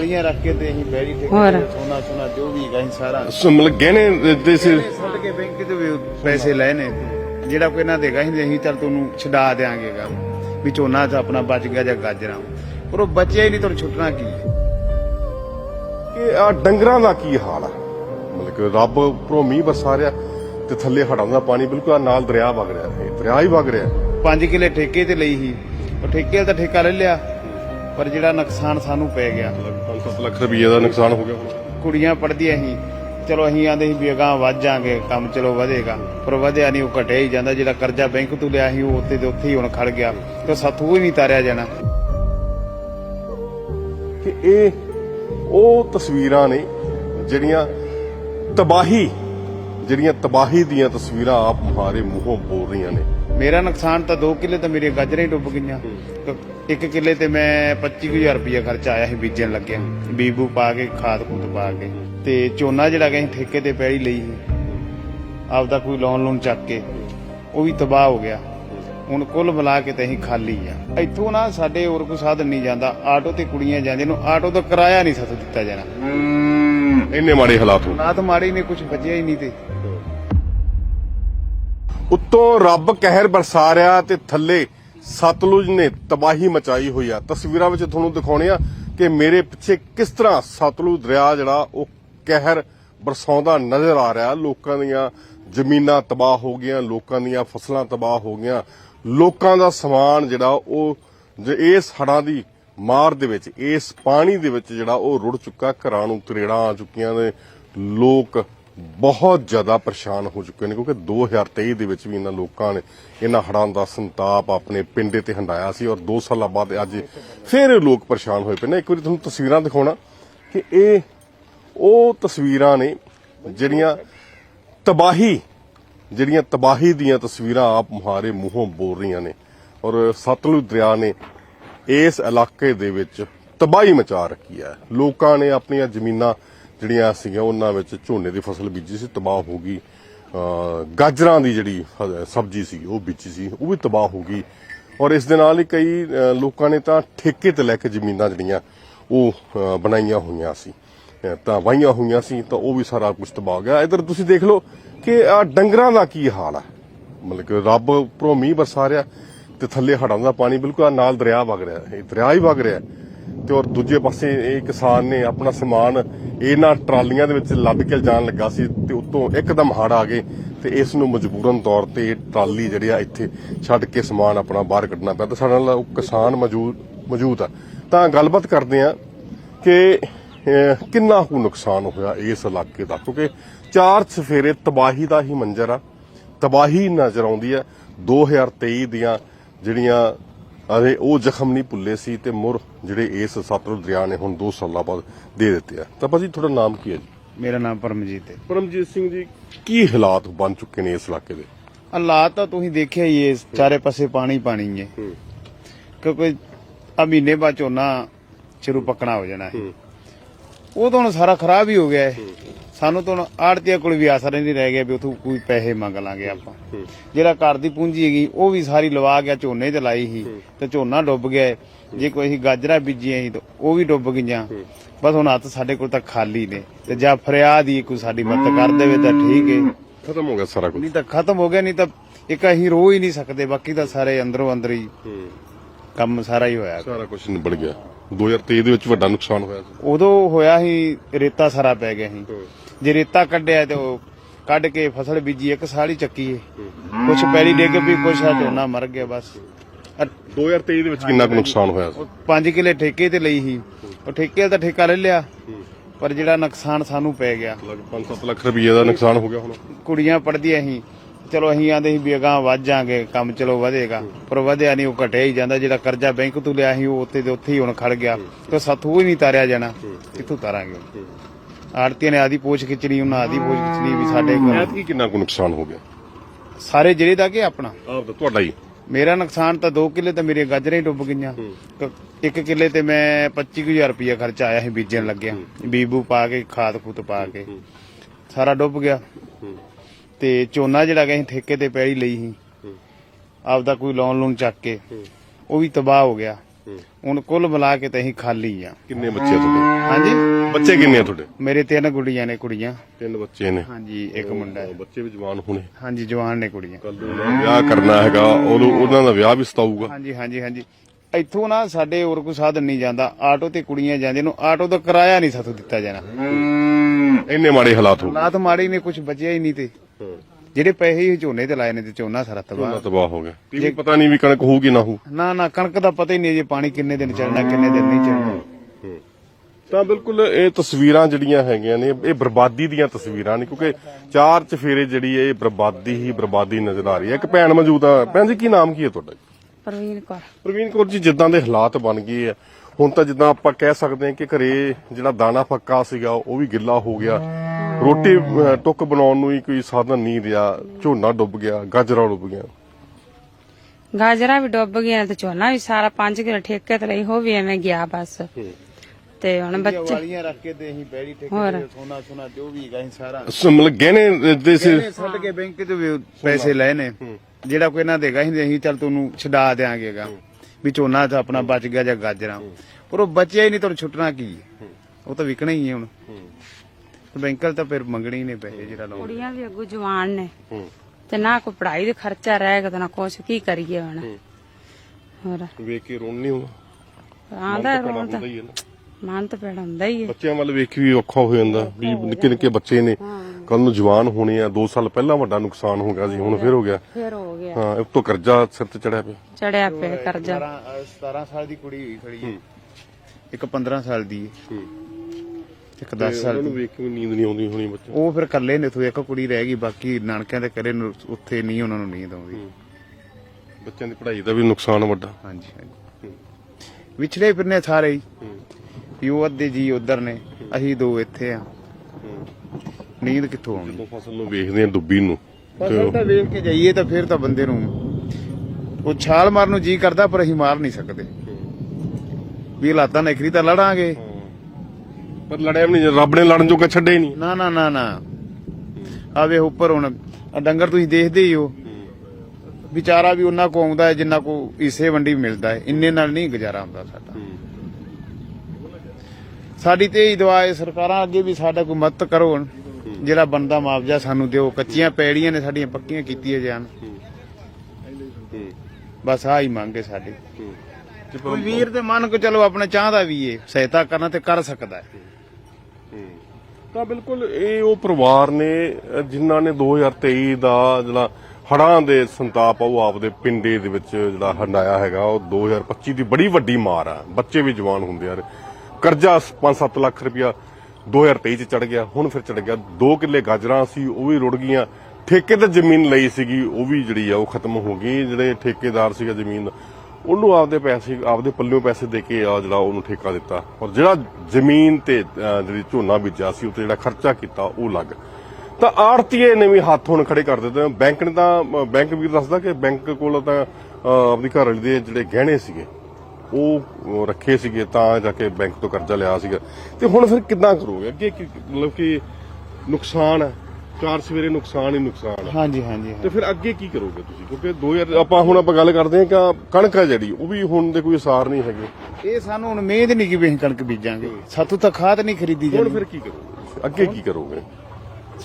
ਗਲੀਆਂ ਰੱਖ ਕੇ ਤੇ ਅਸੀਂ ਬੈਰੀ ਠੇਕੇ ਹੋਰ। ਤੇ ਸੋਨਾ ਸੋਨਾ ਜੋ ਵੀ ਹੈਗਾ ਅਸੀਂ ਸਾਰਾ ਸੋ ਮਤਲਬ ਗਹਿਣੇ ਦੇ ਸੀ ਸੁੱਟ ਕੇ ਬੈਂਕ ਤੇ ਵੀ ਪੈਸੇ ਲਏ ਨੇ ਜਿਹੜਾ ਕੋਈ ਨਾ ਦੇਗਾ ਅਸੀਂ ਅਸੀਂ ਚੱਲ ਤੁਹਾਨੂੰ ਛਡਾ ਦੇਾਂਗੇਗਾ ਵੀ ਝੋਨਾ ਤਾਂ ਆਪਣਾ ਬਚ ਗਿਆ ਜਾਂ ਗਾਜਰਾਂ। ਪਰ ਉਹ ਬਚਿਆ ਹੀ ਨਹੀਂ ਤੁਹਾਨੂੰ ਛੁੱਟਣਾ ਕੀ ਕਿ ਆ ਡੰਗਰਾਂ ਦਾ ਕੀ ਹਾਲ ਆ? ਮਤਲਬ ਕਿ ਰੱਬ ਉੱਪਰੋਂ ਮੀਂਹ ਵਰਸਾ ਰਿਹਾ ਤੇ ਥੱਲੇ ਹੜਾਂ ਦਾ ਪਾਣੀ ਬਿਲਕੁਲ ਆਹ ਨਾਲ ਦਰਿਆ ਵਗ ਰਿਹਾ ਇਹ ਦਰਿਆ ਹੀ ਵਗ ਰਿਹਾ 5 ਕਿੱਲੇ ਠੇਕੇ ਤੇ ਲਈ ਸੀ। ਉਹ ਠੇਕੇ ਵਾਲਾ ਤਾਂ ਠੇਕਾ ਲੈ ਲਿਆ। ਪਰ ਜਿਹੜਾ ਨੁਕਸਾਨ ਸਾਨੂੰ ਪੈ ਗਿਆ। 5-7 ਲੱਖ ਰੁਪਏ ਦਾ ਨੁਕਸਾਨ ਹੋ ਗਿਆ ਹੁਣ। ਕੁੜੀਆਂ ਪੜਦੀਆਂ ਸੀ। ਚਲੋ ਅਸੀਂ ਆਂਦੇ ਸੀ ਵੀ ਅਗਾਂਹ ਵੱਧ ਜਾਾਂਗੇ ਕੰਮ ਚਲੋ ਵਧੇਗਾ। ਪਰ ਵਧਿਆ ਨਹੀਂ ਉਹ ਘਟਿਆ ਹੀ ਜਾਂਦਾ। ਜਿਹੜਾ ਕਰਜ਼ਾ ਬੈਂਕ ਤੋਂ ਲਿਆ ਸੀ ਉਹ ਉੱਤੇ ਦੇ ਉੱਥੇ ਹੀ ਹੁਣ ਖੜ ਗਿਆ। ਤੇ ਸਾਥੋਂ ਹੀ ਨਹੀਂ ਤਾਰਿਆ ਜਾਣਾ। ਕਿ ਇਹ ਉਹ ਤਸਵੀਰਾਂ ਨੇ ਜਿਹੜੀਆਂ ਤਬਾਹੀ ਜਿਹੜੀਆਂ ਤਬਾਹੀ ਦੀਆਂ ਤਸਵੀਰਾਂ ਆਪ ਮੁਹਾਰੇ ਮੂੰਹੋਂ ਬੋਲ ਰਹੀਆਂ ਨੇ। ਮੇਰਾ ਨੁਕਸਾਨ ਤਾਂ 2 ਕਿੱਲੇ ਤਾਂ ਮੇਰੇ ਗਾਜਰਾਂ ਹੀ ਡੁੱਬ ਗਈਆਂ। ਇੱਕ ਕਿੱਲੇ ਤੇ ਮੈਂ 25000 ਰੁਪਇਆ ਖਰਚਾ ਆਇਆ ਸੀ ਬੀਜਣ ਲੱਗਿਆ ਬੀਬੂ ਪਾ ਕੇ ਖਾਦ ਖੂਦ ਪਾ ਕੇ। ਤੇ ਝੋਨਾ ਜਿਹੜਾ ਕਿ ਅਸੀਂ ਠੇਕੇ ਤੇ ਪੈੜੀ ਲਈ ਸੀ। ਆਪਦਾ ਕੋਈ ਲੋਨ ਲੋਨ ਚੱਕ ਕੇ ਉਹ ਵੀ ਤਬਾਹ ਹੋ ਗਿਆ। ਹੁਣ ਕੁੱਲ ਮਿਲਾ ਕੇ ਤੇ ਅਸੀਂ ਖਾਲੀ ਆ। ਇੱਥੋਂ ਨਾ ਸਾਡੇ ਹੋਰ ਕੋਈ ਸਾਧਨ ਨਹੀਂ ਜਾਂਦਾ। ਆਟੋ ਤੇ ਕੁੜੀਆਂ ਜਾਂਦੀਆਂ ਨੂੰ ਆਟੋ ਦਾ ਕਿਰਾਇਆ ਨਹੀਂ ਸਾਥੋਂ ਦਿੱਤਾ ਜਾਣਾ। ਇੰਨੇ ਮਾੜੇ ਹਾਲਾਤ ਹੋ ਨਾ ਤਾਂ ਮਾੜੀ ਨੇ ਕੁਝ ਬਚਿਆ ਹੀ ਨਹੀਂ ਤੇ। ਉੱਤੋਂ ਰੱਬ ਕਹਿਰ ਬਰਸਾ ਰਿਹਾ ਤੇ ਥੱਲੇ ਸਤਲੁਜ ਨੇ ਤਬਾਹੀ ਮਚਾਈ ਹੋਈ ਆ। ਤਸਵੀਰਾਂ ਵਿੱਚ ਤੁਹਾਨੂੰ ਦਿਖਾਉਣੇ ਆ ਕਿ ਮੇਰੇ ਪਿੱਛੇ ਕਿਸ ਤਰ੍ਹਾਂ ਸਤਲੁਜ ਦਰਿਆ ਜਿਹੜਾ ਉਹ ਕਹਿਰ ਬਰਸਾਉਂਦਾ ਨਜ਼ਰ ਆ ਰਿਹਾ। ਲੋਕਾਂ ਦੀਆਂ ਜ਼ਮੀਨਾਂ ਤਬਾਹ ਹੋ ਗਈਆਂ, ਲੋਕਾਂ ਦੀਆਂ ਫਸਲਾਂ ਤਬਾਹ ਹੋ ਗਈਆਂ। ਲੋਕਾਂ ਦਾ ਸਮਾਨ ਜਿਹੜਾ ਉਹ ਇਸ ਹੜਾਂ ਦੀ ਮਾਰ ਦੇ ਵਿੱਚ, ਇਸ ਪਾਣੀ ਦੇ ਵਿੱਚ ਜਿਹੜਾ ਉਹ ਰੁੜ ਚੁੱਕਾ। ਘਰਾਂ ਨੂੰ ਤਰੇੜਾਂ ਆ ਚੁੱਕੀਆਂ ਨੇ। ਲੋਕ ਬਹੁਤ ਜ਼ਿਆਦਾ ਪਰੇਸ਼ਾਨ ਹੋ ਚੁੱਕੇ ਨੇ, ਕਿਉਂਕਿ 2023 ਦੇ ਵਿੱਚ ਵੀ ਇਹਨਾਂ ਲੋਕਾਂ ਨੇ ਇਹਨਾਂ ਹੜਾਂ ਦਾ ਸੰਤਾਪ ਆਪਣੇ ਪਿੰਡੇ ਤੇ ਹੰਡਾਇਆ ਸੀ ਔਰ 2 ਸਾਲਾਂ ਬਾਅਦ ਅੱਜ ਫਿਰ ਲੋਕ ਪਰੇਸ਼ਾਨ ਹੋਏ ਪਏ ਨੇ। ਇੱਕ ਵਾਰੀ ਤੁਹਾਨੂੰ ਤਸਵੀਰਾਂ ਦਿਖਾਉਣਾ ਕਿ ਇਹ ਉਹ ਤਸਵੀਰਾਂ ਨੇ ਜਿਹੜੀਆਂ ਤਬਾਹੀ ਜਿਹੜੀਆਂ ਤਬਾਹੀ ਦੀਆਂ ਤਸਵੀਰਾਂ ਆਪ ਮੁਹਾਰੇ ਮੂੰਹੋਂ ਬੋਲ ਰਹੀਆਂ ਨੇ ਔਰ ਸਤਲੁਜ ਦਰਿਆ ਨੇ ਇਸ ਇਲਾਕੇ ਦੇ ਵਿੱਚ ਤਬਾਹੀ ਮਚਾ ਰੱਖੀ ਹੈ। ਲੋਕਾਂ ਨੇ ਆਪਣੀਆਂ ਜ਼ਮੀਨਾਂ ਜਿਹੜੀਆਂ ਸੀਗੀਆਂ, ਉਹਨਾਂ ਵਿੱਚ ਝੋਨੇ ਦੀ ਫਸਲ ਬੀਜੀ ਸੀ, ਤਬਾਹ ਹੋ ਗਈ। ਗਾਜਰਾਂ ਦੀ ਜਿਹੜੀ ਸਬਜ਼ੀ ਸੀ ਉਹ ਬੀਜੀ ਸੀ, ਉਹ ਵੀ ਤਬਾਹ ਹੋ ਗਈ। ਔਰ ਇਸ ਦੇ ਨਾਲ ਹੀ ਕਈ ਲੋਕਾਂ ਨੇ ਤਾਂ ਠੇਕੇ ਤੇ ਲੈ ਕੇ ਜ਼ਮੀਨਾਂ ਜਿਹੜੀਆਂ, ਉਹ ਬਣਾਈਆਂ ਹੋਈਆਂ ਸੀ। ਤਾਂ ਵਾਹੀਆਂ ਹੋਈਆਂ ਸੀ, ਤਾਂ ਉਹ ਵੀ ਸਾਰਾ ਕੁਝ ਤਬਾਹ ਹੋ ਗਿਆ। ਇਧਰ ਤੁਸੀਂ ਦੇਖ ਲਓ ਕਿ ਆ ਡੰਗਰਾਂ ਦਾ ਕੀ ਹਾਲ ਆ। ਮਤਲਬ ਕਿ ਰੱਬ ਉੱਪਰੋਂ ਮੀਂਹ ਵਰਸਾ ਰਿਹਾ ਤੇ ਥੱਲੇ ਹੜਾਂ ਦਾ ਪਾਣੀ ਬਿਲਕੁਲ ਨਾਲ ਦਰਿਆ ਵਗ ਰਿਹਾ, ਇਹ ਦਰਿਆ ਹੀ ਵਗ ਰਿਹਾ। ਤੇ ਔਰ ਦੂਜੇ ਪਾਸੇ ਇਹ ਕਿਸਾਨ ਨੇ ਆਪਣਾ ਸਮਾਨ ਇਹਨਾਂ ਟਰਾਲੀਆਂ ਦੇ ਵਿੱਚ ਲੱਦ ਕੇ ਜਾਣ ਲੱਗਾ ਸੀ ਤੇ ਉੱਤੋਂ ਇੱਕਦਮ ਹੜ ਆ ਗਏ ਤੇ ਇਸ ਨੂੰ ਮਜਬੂਰਨ ਤੌਰ ਤੇ ਟਰਾਲੀ ਜਿਹੜੀ ਆ ਇੱਥੇ ਛੱਡ ਕੇ ਸਮਾਨ ਆਪਣਾ ਬਾਹਰ ਕੱਢਣਾ ਪਿਆ ਤਾਂ ਸਾਡੇ ਨਾਲ ਉਹ ਕਿਸਾਨ ਮੌਜੂਦ ਮੌਜੂਦ ਆ। ਤਾਂ ਗੱਲਬਾਤ ਕਰਦੇ ਆ ਕਿ ਕਿੰਨਾ ਕੁ ਨੁਕਸਾਨ ਹੋਇਆ ਇਸ ਇਲਾਕੇ ਦਾ? ਕਿਉਂਕਿ ਚਾਰ ਸਫੇਰੇ ਤਬਾਹੀ ਦਾ ਹੀ ਮੰਜ਼ਰ ਆ, ਤਬਾਹੀ ਨਜ਼ਰ ਆਉਂਦੀ ਹੈ 2023 ਦੀਆਂ ਜਿਹੜੀਆਂ ਅਰੇ ਉਹ ਜ਼ਖਮ ਨਹੀਂ ਭੁੱਲੇ ਸੀ ਤੇ ਮੁਰ ਜਿਹੜੇ ਇਸ ਸਤਲੁਜ ਦਰਿਆ ਨੇ ਹੁਣ 2 ਸਾਲਾਂ ਬਾਅਦ ਦੇ ਦਿੱਤੇ ਆ। ਤਾਂ ਭਾਜੀ ਤੁਹਾਡਾ ਨਾਮ ਕੀ ਹੈ ਜੀ? ਮੇਰਾ ਨਾਮ ਪਰਮਜੀਤ ਹੈ। ਪਰਮਜੀਤ ਸਿੰਘ ਜੀ ਕੀ ਹਾਲਾਤ ਬਣ ਚੁੱਕੇ ਨੇ ਇਸ ਇਲਾਕੇ ਦੇ? ਹਾਲਾਤ ਤਾਂ ਤੁਸੀਂ ਦੇਖਿਆ ਹੀ ਹੈ ਚਾਰੇ ਪਾਸੇ ਪਾਣੀ ਪਾਣੀ ਹੈ। ਕਿਉਂਕਿ ਆ ਮਹੀਨੇ ਬਾਅਦ ਝੋਨਾ ਸ਼ੁਰੂ ਪੱਕਣਾ ਹੋ ਜਾਣਾ ਹੈ। ਉਹ ਤਾਂ ਹੁਣ ਸਾਰਾ ਖਰਾਬ ਹੀ ਹੋ ਗਿਆ ਹੈ। ਸਾਨੂੰ ਤਾਂ ਆੜਤੀਆ ਕੋਲ ਵੀ ਆਸਰਾ ਨਹੀਂ ਰਹਿ ਗਿਆ ਵੀ ਉਥੋਂ ਕੋਈ ਪੈਸੇ ਮੰਗ ਲਾਂਗੇ ਆਪਾਂ। ਜਿਹੜਾ ਘਰ ਦੀ ਪੂੰਜੀ ਹੈਗੀ ਉਹ ਵੀ ਸਾਰੀ ਲਵਾ ਗਿਆ ਝੋਨੇ ਤੇ ਲਾਈ ਸੀ ਤੇ ਝੋਨਾ ਡੁੱਬ ਗਿਆ। ਜੇ ਕੋਈ ਗਾਜਰਾਂ ਬੀਜੀਆਂ ਸੀ ਤਾਂ ਉਹ ਵੀ ਡੁੱਬ ਗਈਆਂ। ਬਸ ਹੁਣ ਹੱਥ ਸਾਡੇ ਕੋਲ ਤਾਂ ਖਾਲੀ ਨੇ ਤੇ ਜਾਂ ਫਰਿਆਦ ਹੀ ਕੋਈ ਸਾਡੀ ਮਦਦ ਕਰ ਦੇਵੇ ਤਾਂ ਠੀਕ ਹੈ ਖਤਮ ਹੋ ਗਿਆ ਸਾਰਾ ਕੁਝ ਨਹੀਂ ਤਾਂ ਖਤਮ ਹੋ ਗਿਆ ਨਹੀਂ ਤਾਂ ਇੱਕ ਅਸੀਂ ਰੋ ਹੀ ਨਹੀਂ ਸਕਦੇ ਬਾਕੀ ਤਾਂ ਸਾਰੇ ਅੰਦਰੋਂ ਅੰਦਰ ਹੀ ਕੰਮ ਸਾਰਾ ਹੀ ਹੋਇਆ। ਸਾਰਾ ਕੁਝ ਨਿਬੜ ਗਿਆ। 2023 ਦੇ ਵਿੱਚ ਵੱਡਾ ਨੁਕਸਾਨ ਹੋਇਆ ਸੀ। ਉਦੋਂ ਹੋਇਆ ਸੀ ਰੇਤਾ ਸਾਰਾ ਪੈ ਗਿਆ ਸੀ। ਜੇ ਰੇਤਾ ਕੱਢਿਆ ਤੇ ਉਹ ਕੱਢ ਕੇ ਫਸਲ ਬੀਜੀ ਇੱਕ ਸਾਲ ਹੀ ਚੱਕੀ ਏ। ਕੁਛ ਪੈਲੀ ਡਿੱਗ ਵੀ ਕੁਛ ਆ ਝੋਨਾ ਮਰ ਗਿਆ ਬਸ। 2023 ਦੇ ਵਿੱਚ ਕਿੰਨਾ ਕੁ ਨੁਕਸਾਨ ਹੋਇਆ ਸੀ? 5 ਕਿੱਲੇ ਠੇਕੇ ਤੇ ਲਈ ਸੀ। ਉਹ ਠੇਕੇ ਤਾਂ ਠੇਕਾ ਲੈ ਲਿਆ ਪਰ ਜਿਹੜਾ ਨੁਕਸਾਨ ਸਾਨੂੰ ਪੈ ਗਿਆ। ਲਗਭਗ 5-7 ਲੱਖ ਰੁਪਏ ਦਾ ਨੁਕਸਾਨ ਹੋ ਗਿਆ ਹੁਣ। ਕੁੜੀਆਂ ਪੜਦੀਆਂ ਸੀ। ਚਲੋ ਅਸੀਂ ਆਂਦੇ ਸੀ ਵੀ ਅਗਾਂਹ ਵੱਧ ਜਾਾਂਗੇ ਕੰਮ ਚਲੋ ਵਧੇਗਾ ਪਰ ਵਧਿਆ ਨਹੀਂ ਉਹ ਘਟਿਆ ਹੀ ਜਾਂਦਾ। ਜਿਹੜਾ ਕਰਜ਼ਾ ਬੈਂਕ ਤੋਂ ਲਿਆ ਸੀ ਉਹ ਉੱਤੇ ਦੇ ਉੱਥੇ ਹੀ ਹੁਣ ਖੜ ਗਿਆ। ਤੇ ਸਾਥੋਂ ਹੀ ਨਹੀਂ ਤਾਰਿਆ ਜਾਣਾ ਕਿੱਥੋਂ ਤਾਰਾਂਗੇ? ਆੜਤੀਆਂ ਨੇ ਆਦੀ ਪੋਛ ਖਿੱਚਣੀ ਉਹਨਾਂ ਆਦੀ ਪੋਛ ਖਿੱਚਣੀ ਵੀ ਸਾਡੇ ਕੋਲ ਐਤਕੀ ਕਿੰਨਾ ਕੁ ਨੁਕਸਾਨ ਹੋ ਗਿਆ? ਸਾਰੇ ਜਿਹੜੇ ਦਾ ਕਿ ਆਪਣਾ? ਆਪ ਤਾਂ ਤੁਹਾਡਾ ਹੀ। ਮੇਰਾ ਨੁਕਸਾਨ ਤਾਂ 2 ਕਿੱਲੇ ਤਾਂ ਮੇਰੇ ਗਾਜਰਾਂ ਹੀ ਡੁੱਬ ਗਈਆਂ। ਇੱਕ ਕਿੱਲੇ ਤੇ ਮੈਂ 25000 ਰੁਪਇਆ ਖਰਚਾ ਆਇਆ ਸੀ ਬੀਜਣ ਲੱਗਿਆ। ਬੀਬੂ ਪਾ ਕੇ ਖਾਦ ਖੂਤ ਪਾ ਕੇ। ਸਾਰਾ ਡੁੱਬ ਗਿਆ। ਤੇ ਝੋਨਾ ਜਿਹੜਾ ਅਸੀਂ ਠੇਕੇ ਤੇ ਪੈੜੀ ਲਈ ਸੀ। ਆਪਦਾ ਕੋਈ ਲੋਨ ਲੋਨ ਚੱਕ ਕੇ। ਉਹ ਵੀ ਤਬਾਹ ਹੋ ਗਿਆ। ਹੁਣ ਕੁੱਲ ਮਿਲਾ ਕੇ ਤੇ ਅਸੀਂ ਖਾਲੀ ਆ। ਕਿੰਨੇ ਬੱਚੇ ਆ ਤੁਹਾਡੇ? ਹਾਂਜੀ? ਬੱਚੇ ਕਿੰਨੇ ਆ ਤੁਹਾਡੇ? ਮੇਰੇ ਤਿੰਨ ਗੁੱਡੀਆਂ ਨੇ ਕੁੜੀਆਂ। ਤਿੰਨ ਬੱਚੇ ਨੇ। ਹਾਂਜੀ ਇੱਕ ਮੁੰਡਾ ਹੈ। ਬੱਚੇ ਵੀ ਜਵਾਨ ਹੋਣੇ। ਹਾਂਜੀ ਜਵਾਨ ਨੇ ਕੁੜੀਆਂ। ਕੱਲ ਨੂੰ ਉਹਨਾਂ ਦਾ ਵਿਆਹ ਕਰਨਾ ਹੈਗਾ ਉਦੋਂ ਉਹਨਾਂ ਦਾ ਵਿਆਹ ਵੀ ਸਤਾਊਗਾ। ਹਾਂਜੀ ਹਾਂਜੀ ਹਾਂਜੀ। ਇੱਥੋਂ ਨਾ ਸਾਡੇ ਹੋਰ ਕੋਈ ਸਾਧਨ ਨਹੀਂ ਜਾਂਦਾ। ਆਟੋ ਤੇ ਕੁੜੀਆਂ ਜਾਂਦੀਆਂ ਨੂੰ ਆਟੋ ਦਾ ਕਿਰਾਇਆ ਨਹੀਂ ਸਾਥੋਂ ਦਿੱਤਾ ਜਾਣਾ। ਇੰਨੇ ਮਾੜੇ ਹਾਲਾਤ ਹੋ ਹਾਲਾਤ ਮਾੜੇ ਨੇ ਕੁਝ ਬਚਿਆ ਹੀ ਨਹੀਂ ਤੇ। ਜਿਹੜੇ ਪੈਸੇ ਹੀ ਝੋਨੇ ਤੇ ਲਾਏ ਨੇ ਤੇ ਝੋਨਾ ਸਾਰਾ ਝੋਨਾ ਤਬਾਹ ਤਬਾਹ ਹੋ ਗਿਆ। ਇਹ ਵੀ ਪਤਾ ਨਹੀਂ ਵੀ ਕਣਕ ਹੋਊਗੀ ਨਾ ਹੋਊ। ਨਾ ਨਾ ਕਣਕ ਦਾ ਪਤਾ ਹੀ ਨਹੀਂ ਜੇ ਪਾਣੀ ਕਿੰਨੇ ਦਿਨ ਚੱਲਣਾ ਕਿੰਨੇ ਦਿਨ ਨਹੀਂ ਚੱਲਣਾ। ਤਾਂ ਬਿਲਕੁਲ ਇਹ ਤਸਵੀਰਾਂ ਜਿਹੜੀਆਂ ਹੈਗੀਆਂ ਨੇ ਇਹ ਬਰਬਾਦੀ ਦੀਆਂ ਤਸਵੀਰਾਂ ਨੇ ਕਿਉਂਕਿ ਚਾਰ ਚਫੇਰੇ ਜਿਹੜੀ ਹੈ ਇਹ ਬਰਬਾਦੀ ਹੀ ਬਰਬਾਦੀ ਨਜ਼ਰ ਆ ਰਹੀ ਹੈ। ਇੱਕ ਭੈਣ ਮੌਜੂਦ ਆ। ਭੈਣ ਜੀ ਕੀ ਨਾਮ ਕੀ ਹੈ ਤੁਹਾਡਾ ਪ੍ਰਵੀਨ ਕੌਰ। ਪ੍ਰਵੀਨ ਕੌਰ ਜੀ ਜਿੱਦਾਂ ਦੇ ਹਾਲਾਤ ਬਣ ਗਏ ਆ ਹੁਣ ਤਾਂ ਜਿੱਦਾਂ ਆਪਾਂ ਕਹਿ ਸਕਦੇ ਹਾਂ ਕਿ ਘਰੇ ਜਿਹੜਾ ਦਾਣਾ ਫੱਕਾ ਸੀਗਾ ਉਹ ਵੀ ਗਿੱਲਾ ਹੋ ਗਿਆ। ਰੋਟੀ ਟੁੱਕ ਬਣਾਉਣ ਨੂੰ ਹੀ ਕੋਈ ਸਾਧਨ ਨਹੀਂ ਰਿਹਾ। ਝੋਨਾ ਡੁੱਬ ਗਿਆ ਗਾਜਰਾਂ ਡੁੱਬ ਗਿਆ ਗਾਜਰਾ ਵੀ ਡੁੱਬ ਗਿਆ ਤੇ ਝੋਨਾ ਵੀ ਸਾਰਾ 5 ਕਿਲੋ ਠੇਕੇ ਤੇ ਲਈ ਹੋ ਵੀ ਐਵੇਂ ਗਿਆ ਬਸ। ਤੇ ਹੁਣ ਬੱਚੇ ਵਾਲੀਆਂ ਰੱਖ ਕੇ ਤੇ ਅਸੀਂ ਬੈੜੀ ਠੇਕੇ। ਤੇ ਸੋਨਾ ਸੋਨਾ ਜੋ ਵੀ ਹੈਗਾ ਅਸੀਂ ਸਾਰਾ ਸੋ ਮਤਲਬ ਗਹਿਣੇ ਦੇ ਸੀ ਛੱਡ ਕੇ ਬੈਂਕ ਚ ਵੀ ਪੈਸੇ ਲਏ ਨੇ। ਜਿਹੜਾ ਕੋਈ ਇਹਨਾਂ ਦੇਗਾ ਅਸੀਂ ਅਸੀਂ ਚੱਲ ਤੁਹਾਨੂੰ ਛਡਾ ਦੇਾਂਗੇਗਾ ਵੀ ਝੋਨਾ ਤਾਂ ਆਪਣਾ ਬਚ ਗਿਆ ਜਾਂ ਗਾਜਰਾਂ। ਪਰ ਉਹ ਬਚਿਆ ਹੀ ਨਹੀਂ ਤੁਹਾਨੂੰ ਛੁੱਟਣਾ ਕੀ ਹੈ? ਉਹ ਤਾਂ ਵਿਕਣਾ ਹੀ ਹੈ ਹੁਣ। ਤੇ ਬੈਂਕਲ ਤਾਂ ਫਿਰ ਮੰਗਣੇ ਹੀ ਨੇ ਪੈਸੇ ਜਿਹੜਾ ਲਾਉਣ। ਕੁੜੀਆਂ ਵੀ ਅੱਗੂ ਜਵਾਨ ਨੇ। ਤੇ ਨਾ ਕੋਈ ਪੜ੍ਹਾਈ ਦੇ ਖਰਚਾ ਰਹੇਗਾ ਤੇ ਨਾ ਕੁਛ ਕੀ ਕਰੀਏ ਹੁਣ? ਹੋਰ? ਵੇਖ ਕੇ ਰੋਣ ਨਹੀਂ ਹੁੰਦਾ ਆਂਦਾ ਰੋਣ ਤਾਂ ਮਨ ਤਾਂ ਪੈੜਾ ਹੁੰਦਾ ਹੀ ਹੈ। ਬੱਚਿਆਂ ਵੱਲ ਵੇਖ ਵੀ ਔਖਾ ਹੋ ਜਾਂਦਾ ਵੀ ਨਿੱਕੇ ਨਿੱਕੇ ਬੱਚੇ ਨੇ। ਕੱਲ ਨੂੰ ਜਵਾਨ ਹੋਣੇ ਆ 2 ਸਾਲ ਪਹਿਲਾਂ ਵੱਡਾ ਨੁਕਸਾਨ ਹੋ ਗਿਆ ਸੀ ਹੁਣ ਫਿਰ ਹੋ ਗਿਆ। ਫੇਰ ਹੋ ਗਿਆ। ਹਾਂ ਇਹ ਤੋਂ ਕਰਜ਼ਾ ਸਿਰ ਤੇ ਚੜਿਆ ਪਿਆ। ਚੜਿਆ ਪਿਆ ਕਰਜ਼ਾ। 17 ਸਾਲ ਦੀ ਕੁੜੀ ਹੋਈ ਖੜੀ ਹੈ। ਇੱਕ 15 ਸਾਲ ਦੀ ਹੈ। ਇੱਕ 10 ਸਾਲ ਉਹਨਾਂ ਨੂੰ ਦੀ। ਵੇਖ ਕੇ ਨੀਂਦ ਨਹੀਂ ਆਉਂਦੀ ਹੋਣੀ ਬੱਚੇ। ਉਹ ਫਿਰ ਇਕੱਲੇ ਨੇ ਤੋਂ ਇੱਕ ਕੁੜੀ ਰਹਿ ਗਈ ਬਾਕੀ ਨਾਨਕਿਆਂ ਦੇ ਘਰੇ ਨੂੰ ਉੱਥੇ ਨਹੀਂ ਉਹਨਾਂ ਨੂੰ ਨੀਂਦ ਆਉਂਦੀ। ਬੱਚਿਆਂ ਦੀ ਪੜ੍ਹਾਈ ਦਾ ਵੀ ਨੁਕਸਾਨ ਵੱਡਾ। ਹਾਂਜੀ ਹਾਂਜੀ। ਵਿਛੜੇ ਫਿਰਨੇ ਸਾਰੇ ਹੀ। ਉਹ ਅੱਧੇ ਜੀ ਉਧਰ ਨੇ ਅਸੀਂ ਦੋ ਇੱਥੇ ਆ ਨੀਂਦ ਕਿੱਥੋਂ ਆਉਣੀ? ਜਦੋਂ ਫਸਲ ਨੂੰ ਵੇਖਦੇ ਆ ਡੁੱਬੀ ਨੂੰ ਫਸਲ ਤਾਂ ਵੇਖ ਕੇ ਜਾਈਏ ਤਾਂ ਫਿਰ ਤਾਂ ਬੰਦੇ ਨੂੰ ਉਹ ਛਾਲ ਮਾਰਨ ਨੂੰ ਜੀ ਕਰਦਾ ਪਰ ਅਸੀਂ ਮਾਰ ਨਹੀਂ ਸਕਦੇ। ਵੀ ਹਾਲਾਤਾਂ ਨੇ ਤਾਂ ਲੜਾਂਗੇ। ਪਰ ਲੜਿਆ ਵੀ ਨਹੀਂ ਰੱਬ ਨੇ ਲੜਨ ਜੋਗਾ ਛੱਡੇ ਹੀ ਨਹੀਂ। ਨਾ ਨਾ ਨਾ ਨਾ। ਆਵੇ ਉੱਪਰ ਹੁਣ ਆਹ ਡੰਗਰ ਤੁਸੀਂ ਦੇਖਦੇ ਹੀ ਹੋ। ਵਿਚਾਰਾ ਵੀ ਉਹਨਾਂ ਕੋ ਆਉਂਦਾ ਹੈ ਜਿੰਨਾ ਕੋ ਹਿੱਸੇ ਵੰਡੀ ਮਿਲਦਾ ਹੈ। ਇੰਨੇ ਨਾਲ ਨਹੀਂ ਗੁਜ਼ਾਰਾ ਹੁੰਦਾ ਸਾਡਾ। ਸਾਡੀ ਤੇ ਹੀ ਦੁਆ ਹੈ ਸਰਕਾਰਾਂ ਅੱਗੇ ਵੀ ਸਾਡਾ ਕੋਈ ਮਦਦ ਕਰੋ ਜਿਹੜਾ ਬੰਦਾ ਮੁਆਵਜ਼ਾ ਸਾਨੂੰ ਦਿਓ। ਕੱਚੀਆਂ ਪੈੜੀਆਂ ਨੇ ਸਾਡੀਆਂ ਪੱਕੀਆਂ ਕੀਤੀਆਂ ਜਾਣ। ਬਸ ਆਹ ਹੀ ਮੰਗ ਹੈ ਸਾਡੀ। ਕੋਈ ਵੀਰ ਦੇ ਮਨ ਕੋ ਚਲੋ ਆਪਣੇ ਚਾਹਦਾ ਵੀ ਏ ਸਹਾਇਤਾ ਕਰਨਾ ਤੇ ਕਰ ਸਕਦਾ ਹੈ। ਤਾਂ ਬਿਲਕੁਲ ਇਹ ਉਹ ਪਰਿਵਾਰ ਨੇ ਅਹ, ਜਿਨ੍ਹਾਂ ਨੇ 2023 ਦਾ ਜਿਹੜਾ ਹੜਾਂ ਦੇ ਸੰਤਾਪ ਆ ਉਹ ਆਪਦੇ ਪਿੰਡੇ ਦੇ ਵਿੱਚ ਜਿਹੜਾ ਹੰਡਾਇਆ ਹੈਗਾ। ਉਹ 2025 ਦੀ ਬੜੀ ਵੱਡੀ ਮਾਰ ਆ। ਬੱਚੇ ਵੀ ਜਵਾਨ ਹੁੰਦੇ ਆ। ਕਰਜ਼ਾ 5-7 ਲੱਖ ਰੁਪਇਆ 2023 ਚ ਚੜ ਗਿਆ, ਹੁਣ ਫਿਰ ਚੜ ਗਿਆ। 2 ਕਿੱਲੇ ਗਾਜਰਾਂ ਸੀ, ਉਹ ਵੀ ਰੁੜ ਗਈਆਂ। ਠੇਕੇ ਤੇ ਜ਼ਮੀਨ ਲਈ ਸੀਗੀ, ਉਹ ਵੀ ਜਿਹੜੀ ਆ, ਉਹ ਖਤਮ ਹੋ ਗਈ। ਜਿਹੜੇ ਠੇਕੇਦਾਰ ਸੀਗਾ ਜ਼ਮੀਨ, ਉਹਨੂੰ ਆਪਦੇ ਪੈਸੇ, ਆਪਦੇ ਪੱਲਿਓਂ ਪੈਸੇ ਦੇ ਕੇ ਆ ਜਿਹੜਾ ਉਹਨੂੰ ਠੇਕਾ ਦਿੱਤਾ। ਔਰ ਜਿਹੜਾ ਜ਼ਮੀਨ ਤੇ ਜਿਹੜੀ ਝੋਨਾ ਬੀਜਿਆ ਸੀ, ਉੱਤੇ ਜਿਹੜਾ ਖਰਚਾ ਕੀਤਾ, ਉਹ ਲੱਗ ਤਾਂ ਆੜਤੀਏ ਨੇ ਵੀ ਹੱਥ ਹੁਣ ਖੜੇ ਕਰ ਦਿੱਤੇ। ਬੈਂਕ ਨੇ ਤਾਂ ਬੈਂਕ ਵੀ ਦੱਸਦਾ ਕਿ ਬੈਂਕ ਕੋਲ ਤਾਂ ਆਪਣੀ ਘਰ ਵਾਲੀ ਦੇ ਜਿਹੜੇ ਗਹਿਣੇ ਸੀਗੇ ਉਹ ਰੱਖੇ ਸੀਗੇ ਤਾਂ ਜਾ ਕੇ ਬੈਂਕ ਤੋਂ ਕਰਜ਼ਾ ਲਿਆ ਸੀਗਾ। ਤੇ ਹੁਣ ਫਿਰ ਕਿੱਦਾਂ ਕਰੋਗੇ? ਅੱਗੇ ਕੀ ਮਤਲਬ ਕਿ ਨੁਕਸਾਨ ਹੈ? ਚਾਰ ਸਵੇਰੇ ਨੁਕਸਾਨ ਹੀ ਨੁਕਸਾਨ ਹੈ। ਹਾਂਜੀ ਹਾਂਜੀ ਤੇ ਫਿਰ ਅੱਗੇ ਕੀ ਕਰੋਗੇ ਤੁਸੀਂ? ਕਿਉਂਕਿ 2000 ਆਪਾਂ ਹੁਣ ਆਪਾਂ ਗੱਲ ਕਰਦੇ ਹਾਂ ਕਿ ਕਣਕ ਹੈ ਜਿਹੜੀ ਉਹ ਵੀ ਹੁਣ ਦੇ ਕੋਈ ਅਸਾਰ ਨਹੀਂ ਹੈਗੇ। ਇਹ ਸਾਨੂੰ ਹੁਣ ਮਿਹਨਤ ਨਹੀਂ ਕਿ ਵੀ ਅਸੀਂ ਕਣਕ ਬੀਜਾਂਗੇ। ਸਾਥੋਂ ਤਾਂ ਖਾਦ ਨਹੀਂ ਖਰੀਦੀ ਹੁਣ ਜਾਂਦੀ ਫਿਰ ਕੀ ਕਰੋਗੇ ਅੱਗੇ ਕੀ ਕਰੋਗੇ?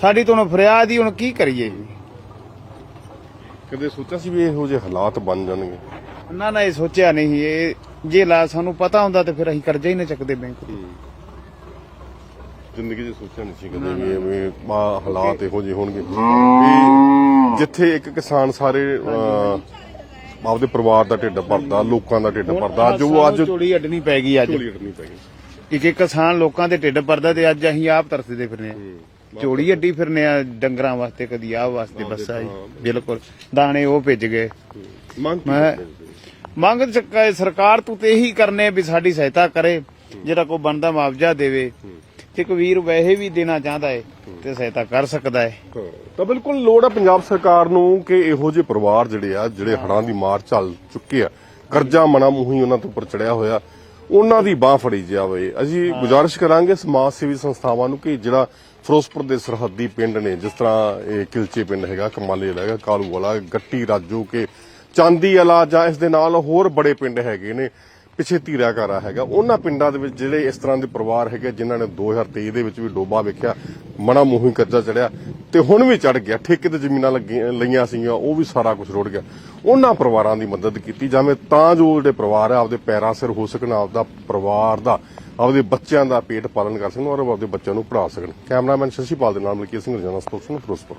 ਸਾਡੀ ਤਾਂ ਹੁਣ ਫਰਿਆਦ ਹੀ ਹੁਣ ਕੀ ਕਰੀਏ ਜੀ? ਕਦੇ ਸੋਚਿਆ ਸੀ ਵੀ ਇਹੋ ਜਿਹੇ ਹਾਲਾਤ ਬਣ ਜਾਣਗੇ? ਨਾ ਨਾ ਇਹ ਸੋਚਿਆ ਨਹੀਂ ਇਹ ਜੇ ਲਾ ਸਾਨੂੰ ਪਤਾ ਹੁੰਦਾ ਤੇ ਫਿਰ ਅਸੀਂ ਕਰਜ਼ਾ ਹੀ ਨਾ ਚੱਕਦੇ ਬੈਂਕ ਤੋਂ। ਜ਼ਿੰਦਗੀ 'ਚ ਸੋਚਿਆ ਨਹੀਂ ਸੀ ਕਦੇ ਵੀ ਐਵੇਂ ਆ ਹਾਲਾਤ ਇਹੋ ਜਿਹੇ ਹੋਣਗੇ। ਵੀ ਜਿੱਥੇ ਇੱਕ ਕਿਸਾਨ ਸਾਰੇ ਅਹ, ਆਪਦੇ ਪਰਿਵਾਰ ਦਾ ਢਿੱਡ ਭਰਦਾ ਲੋਕਾਂ ਦਾ ਢਿੱਡ ਭਰਦਾ। ਜੋ ਅੱਜ ਝੋਲੀ ਅੱਡਣੀ ਪੈ ਗਈ ਅੱਜ। ਝੋਲੀ ਅੜਨੀ ਪੈ ਗਈ। ਇੱਕ ਇੱਕ ਕਿਸਾਨ ਲੋਕਾਂ ਦੇ ਢਿੱਡ ਭਰਦਾ ਤੇ ਅੱਜ ਅਸੀਂ ਆਪ ਤਰਸਦੇ ਫਿਰਨੇ ਆ। ਝੋਲੀ ਅੱਡੀ ਫਿਰਨੇ ਆ ਡੰਗਰਾਂ ਵਾਸਤੇ ਕਦੀ ਆਹ ਵਾਸਤੇ ਬੱਸਾ ਜੀ ਬਿਲਕੁਲ। ਦਾਣੇ ਉਹ ਭਿੱਜ ਗਏ। ਮੰਗ ਕੀ ਮੈਂ- ਕਰਦੇ? ਮੰਗ ਚੱਕਾ ਸਰਕਾਰ ਤੂੰ ਤੇ ਇਹੀ ਕਰਨੇ ਵੀ ਸਾਡੀ ਸਹਾਇਤਾ ਕਰੇ ਜਿਹੜਾ ਕੋ ਬਣਦਾ ਮੁਆਵਜ਼ਾ ਦੇਵੇ। ਤੇ ਕੋਈ ਵੀਰ ਵੈਸੇ ਵੀ ਦੇਣਾ ਚਾਹੁੰਦਾ ਹੈ ਤੇ ਸਹਾਇਤਾ ਕਰ ਸਕਦਾ ਹੈ ਤਾਂ ਬਿਲਕੁਲ ਲੋੜ ਹੈ ਪੰਜਾਬ ਸਰਕਾਰ ਨੂੰ ਕਿ ਇਹੋ ਜਿਹੇ ਪਰਿਵਾਰ ਜਿਹੜੇ ਆ ਜਿਹੜੇ ਹੜਾਂ ਦੀ ਮਾਰ ਚੱਲ ਚੁੱਕੇ ਆ ਕਰਜ਼ਾ ਮਨਾ ਮੂੰਹੀ ਉਹਨਾਂ ਤੋਂ ਉੱਪਰ ਚੜਿਆ ਹੋਇਆ ਉਹਨਾਂ ਦੀ ਬਾਹ ਫੜੀ ਜਾਵੇ। ਅਸੀਂ ਗੁਜ਼ਾਰਿਸ਼ ਕਰਾਂਗੇ ਸਮਾਜ ਸੇਵੀ ਸੰਸਥਾਵਾਂ ਨੂੰ ਕਿ ਜਿਹੜਾ ਫਿਰੋਜ਼ਪੁਰ ਦੇ ਸਰਹੱਦੀ ਪਿੰਡ ਨੇ ਜਿਸ ਤਰ੍ਹਾਂ ਇਹ ਕਿਲਚੇ ਪਿੰਡ ਹੈਗਾ ਕਮਾਲੇ ਹੈਗਾ ਕਾਲੂ ਵਾਲਾ ਗੱਟੀ ਰਾਜੂ ਕੇ ਚਾਂਦੀ ਵਾਲਾ ਜਾਂ ਇਸ ਦੇ ਨਾਲ ਹੋਰ ਬੜੇ ਪਿੰਡ ਹੈਗੇ ਨੇ, ਪਿੱਛੇ ਧੀਰਾ ਘਾਰਾ ਹੈਗਾ। ਉਹਨਾਂ ਪਿੰਡਾਂ ਦੇ ਵਿੱਚ ਜਿਹੜੇ ਇਸ ਤਰ੍ਹਾਂ ਦੇ ਪਰਿਵਾਰ ਹੈਗੇ ਜਿਨ੍ਹਾਂ ਨੇ 2023 ਦੇ ਵਿੱਚ ਵੀ ਡੋਬਾ ਵੇਖਿਆ, ਮਣਾ ਮੂੰਹੀ ਕਰਜ਼ਾ ਚੜਿਆ ਤੇ ਹੁਣ ਵੀ ਚੜ ਗਿਆ। ਠੇਕੇ ਤੇ ਜ਼ਮੀਨਾਂ ਲੱਗੀਆਂ ਲਈਆਂ ਸੀਗੀਆਂ, ਉਹ ਵੀ ਸਾਰਾ ਕੁਝ ਰੁੜ ਗਿਆ। ਉਹਨਾਂ ਪਰਿਵਾਰਾਂ ਦੀ ਮਦਦ ਕੀਤੀ ਜਾਵੇ ਤਾਂ ਜੋ ਜਿਹੜੇ ਪਰਿਵਾਰ ਆ, ਆਪਦੇ ਪੈਰਾਂ ਸਿਰ ਹੋ ਸਕਣ, ਆਪਦਾ ਪਰਿਵਾਰ ਦਾ, ਆਪਦੇ ਬੱਚਿਆਂ ਦਾ ਪੇਟ ਪਾਲਣ ਕਰ ਸਕਣ ਔਰ ਆਪਦੇ ਬੱਚਿਆਂ ਨੂੰ ਪੜ੍ਹਾ ਸਕਣ। ਕੈਮਰਾਮੈਨ ਸ਼ਸ਼ੀਪਾਲ ਦੇ ਨਾਲ ਮਲਕੀਤ ਸਿੰਘ ਰਜਾਨਾ ਸਪੋਕਸਮੈਨ ਫਿਰੋਜ਼ਪੁਰ।